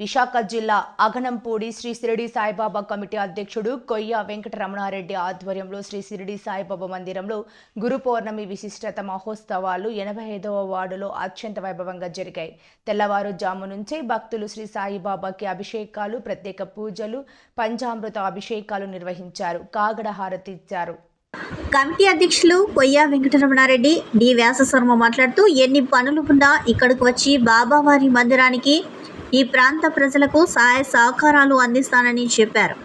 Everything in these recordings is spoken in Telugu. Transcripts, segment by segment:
విశాఖ జిల్లా అగనంపూడి శ్రీ షిరిడి సాయిబాబా కమిటీ అధ్యక్షుడు కొయ్య వెంకటరమణారెడ్డి ఆధ్వర్యంలో శ్రీ షిరిడి సాయిబాబా మందిరంలో గురు పౌర్ణమి విశిష్టత మహోత్సవాలు ఎనభై ఐదవ వార్డులో అత్యంత వైభవంగా జరిగాయి. తెల్లవారుజాము నుంచే భక్తులు శ్రీ సాయిబాబాకి అభిషేకాలు ప్రత్యేక పూజలు పంచామృత అభిషేకాలు నిర్వహించారు. కాగడ హారతి ఇచ్చారు. కమిటీ అధ్యక్షులు కొయ్య వెంకటరమణారెడ్డి డి వ్యాసశర్మ మాట్లాడుతూ ఎన్ని పనులు ఉన్నా ఇక్కడికి వచ్చి బాబావారి మందిరానికి ఈ ప్రాంత ప్రజలకు సహాయ సహకారాలు అందిస్తానని చెప్పారు.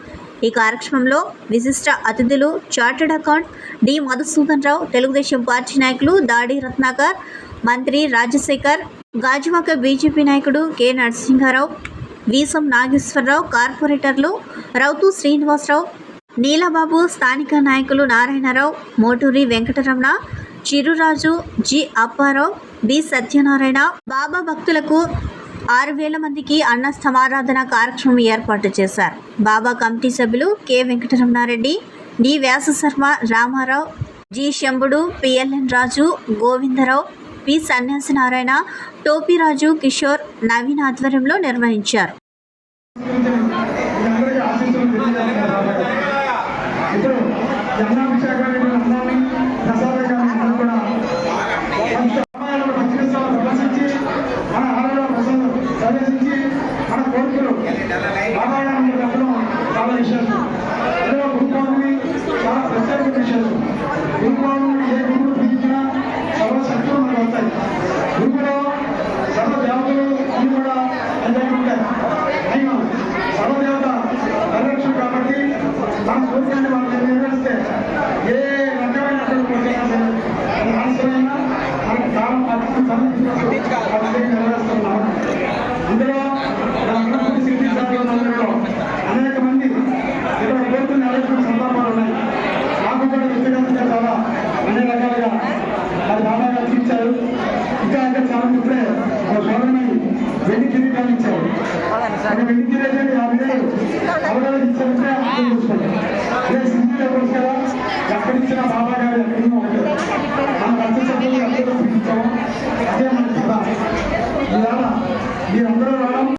ఈ కార్యక్రమంలో విశిష్ట అతిథులు chartered account D Madhusudan Rao Telugu Desam party నాయకులు దాడి రత్నాకర్ మంత్రి రాజశేఖర్ గాజువాక బీజేపీ నాయకుడు కె నరసింహారావు వీసం నాగేశ్వరరావు కార్పొరేటర్లు రౌతు శ్రీనివాసరావు నీలబాబు స్థానిక నాయకులు నారాయణరావు మోటూరి వెంకటరమణ చిరురాజు జి అప్పారావు బి సత్యనారాయణ బాబా భక్తులకు ఆరు వేల మందికి అన్న సమారాధన కార్యక్రమం ఏర్పాటు చేశారు. బాబా కమిటీ సభ్యులు K. Venkataramana Reddy D. Vyasa Sarma Rama Rao G. Shambhudu PLN Raju Govinda Rao P. Sanyasi Narayana Topiraju Kishore Naveen ఆధ్వర్యంలో నిర్వహించారు. ఏ రకమైన పద్ధతి నెరవేరుస్తున్నాం అందులో రంగపూడి సిటీ మందిరంలో అనేక మంది ఇక్కడ కోరికలు నెరవేర్చిన సందర్భాలు ఉన్నాయి నాకు కూడా వ్యక్తిగతంగా చాలా అన్ని రకాలుగా అది బాగా తీర్చారు ఇంకా అంటే చాలా ఇప్పుడే సోదరమై వెండి కిరీటాలు ఇచ్చారు వెండి యాభై వేలు అవగాహన ఇచ్చారంటే ఎక్కడిచ్చినా బాబా గారు